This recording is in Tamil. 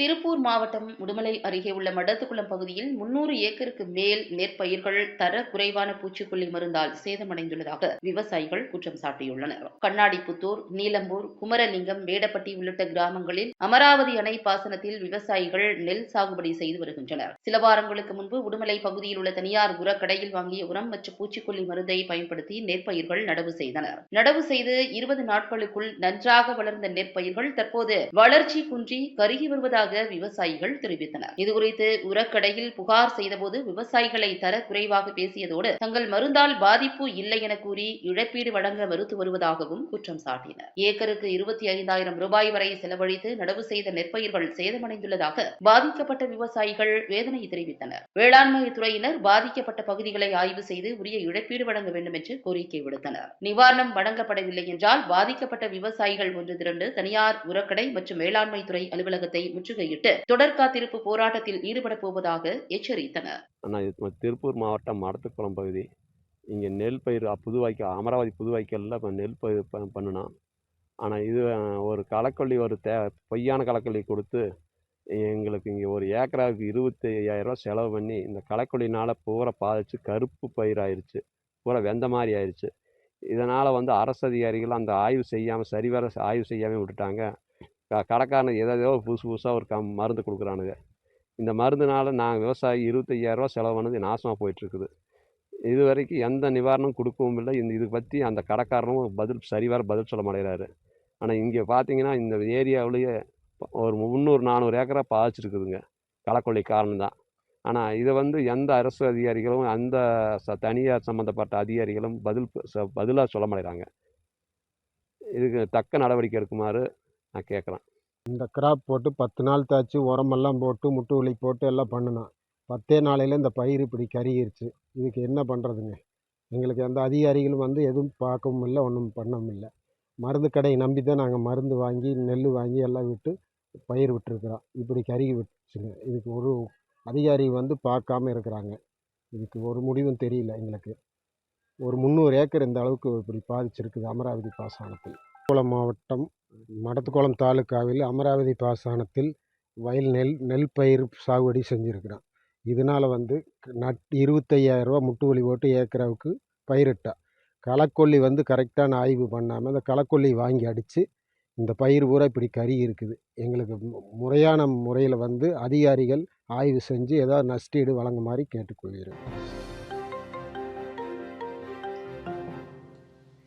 திருப்பூர் மாவட்டம் உடுமலை அருகே உள்ள மடத்துக்குளம் பகுதியில் முன்னூறு ஏக்கருக்கு மேல் நெற்பயிர்கள் தர குறைவான பூச்சிக்கொல்லி மருந்தால் சேதமடைந்துள்ளதாக விவசாயிகள் குற்றம் சாட்டியுள்ளனர். கண்ணாடிப்புத்தூர் நீலம்பூர் குமரலிங்கம் மேடப்பட்டி உள்ளிட்ட கிராமங்களில் அமராவதி அணை பாசனத்தில் விவசாயிகள் நெல் சாகுபடி செய்து வருகின்றனர். சில வாரங்களுக்கு முன்பு உடுமலை பகுதியில் உள்ள தனியார் உரக்கடையில் வாங்கிய உரம் மற்றும் பூச்சிக்கொல்லி மருந்தை பயன்படுத்தி நெற்பயிர்கள் நடவு செய்தனர். நடவு செய்து இருபது நாட்களுக்குள் நன்றாக வளர்ந்த நெற்பயிர்கள் தற்போது வளர்ச்சி குன்றி கருகி வருவதாக விவசாயிகள் தெரிவித்தனர். இதுகுறித்து உரக்கடையில் புகார் செய்தபோது விவசாயிகளை தர குறைவாக பேசியதோடு தங்கள் மருந்தால் பாதிப்பு இல்லை என கூறி இழப்பீடு வழங்க மறுத்து வருவதாகவும் குற்றம் சாட்டினர். ஏக்கருக்கு இருபத்தி ஐந்தாயிரம் ரூபாய் வரை செலவழித்து நடவு செய்த நெற்பயிர்கள் சேதமடைந்துள்ளதாக பாதிக்கப்பட்ட விவசாயிகள் வேதனை தெரிவித்தனர். வேளாண்மை துறையினர் பாதிக்கப்பட்ட பகுதிகளை ஆய்வு செய்து உரிய இழப்பீடு வழங்க வேண்டும் என்று கோரிக்கை விடுத்தனர். நிவாரணம் வழங்கப்படவில்லை என்றால் பாதிக்கப்பட்ட விவசாயிகள் ஒன்று திரண்டு தனியார் உரக்கடை மற்றும் வேளாண்மை துறை அலுவலகத்தை முற்றுகை முற்றுகையிட்டு தொடர் காத்திருப்பு போராட்டத்தில் ஈடுபடப் போவதாக எச்சரித்தனர். ஆனால் திருப்பூர் மாவட்டம் மடத்துக்குளம் பகுதி. இங்கே நெல் பயிர் புதுவாய்க்கால் அமராவதி புதுவாய்க்காலில் இப்போ நெல் பயிர் பண்ணினோம் ஆனால் இது ஒரு களைக்கொல்லி ஒரு தே பொய்யான களைக்கொல்லி கொடுத்து எங்களுக்கு இங்கே ஒரு ஏக்கராவுக்கு இருபத்தி ஐயாயிரரூவா செலவு பண்ணி இந்த களைக்கொல்லினால் பூரா பாதிச்சு கருப்பு பயிர் ஆயிடுச்சு பூரா வெந்த மாதிரி ஆயிடுச்சு இதனால் வந்து அரசு அதிகாரிகள் அந்த ஆய்வு செய்யாமல் சரிவர ஆய்வு செய்யாமல் விட்டுட்டாங்க. க கடைக்காரன் ஏதோ புதுசு புதுசாக ஒரு கம் மருந்து கொடுக்குறானுங்க. இந்த மருந்துனால் நாங்கள் விவசாயி இருபத்தையாயிரரூவா செலவு நாசமாக போயிட்டுருக்குது. இது வரைக்கும் எந்த நிவாரணம் கொடுக்கவும் இல்லை. இந்த இது பற்றி அந்த கடைக்காரனும் பதில் சரிவர பதில் சொல்ல மாட்டேங்கிறாரு. ஆனால் இங்கே பார்த்தீங்கன்னா இந்த ஏரியாவிலேயே ஒரு முந்நூறு நானூறு ஏக்கரா பாதிச்சிருக்குதுங்க. களக்கொள்ளி காரணம் தான். ஆனால் இதை வந்து எந்த அரசு அதிகாரிகளும் அந்த ச தனியார் சம்மந்தப்பட்ட அதிகாரிகளும் பதில் பதிலாக சொல்ல மாட்டேறாங்க இதுக்கு தக்க நடவடிக்கை எடுக்குமாறு நான் கேட்குறேன். இந்த கிராப் போட்டு பத்து நாள் தாச்சு உரமெல்லாம் போட்டு முட்டு உளி போட்டு எல்லாம் பண்ணினோம் பத்தே நாளையில் இந்த பயிர் இப்படி கருகிருச்சு. இதுக்கு என்ன பண்ணுறதுங்க எங்களுக்கு எந்த அதிகாரிகளும் வந்து எதுவும் பார்க்கவும் இல்லை ஒன்றும் பண்ணவும் இல்லை. மருந்து கடையை நம்பி தான் நாங்கள் மருந்து வாங்கி நெல் வாங்கி எல்லாம் விட்டு பயிர் விட்டுருக்குறோம். இப்படி கருகி விட்டுச்சுங்க. இதுக்கு ஒரு அதிகாரி வந்து பார்க்காம இருக்கிறாங்க. இதுக்கு ஒரு முடிவும் தெரியல எங்களுக்கு. ஒரு முந்நூறு ஏக்கர் இந்த அளவுக்கு இப்படி பாதிச்சிருக்குது அமராவதி பாசனத்தில். குளம் மாவட்டம் மடத்துக்குளம் தாலுக்காவில் அமராவதி பாசனத்தில் வயல் நெல் நெல் பயிர் சாகுபடி செஞ்சுருக்கிறோம் இதனால் வந்து நட் இருபத்தையாயிரரூவா முட்டு வலி போட்டு ஏக்கராவுக்கு பயிரிட்டோம் களைக்கொல்லி வந்து கரெக்டான ஆய்வு பண்ணாமல் அந்த களைக்கொல்லி வாங்கி அடித்து இந்த பயிர் பூரா இப்படி கறி இருக்குது. எங்களுக்கு முறையான முறையில் வந்து அதிகாரிகள் ஆய்வு செஞ்சு ஏதாவது நஷ்டீடு வழங்குமாறு கேட்டுக்கொள்கிறேன்.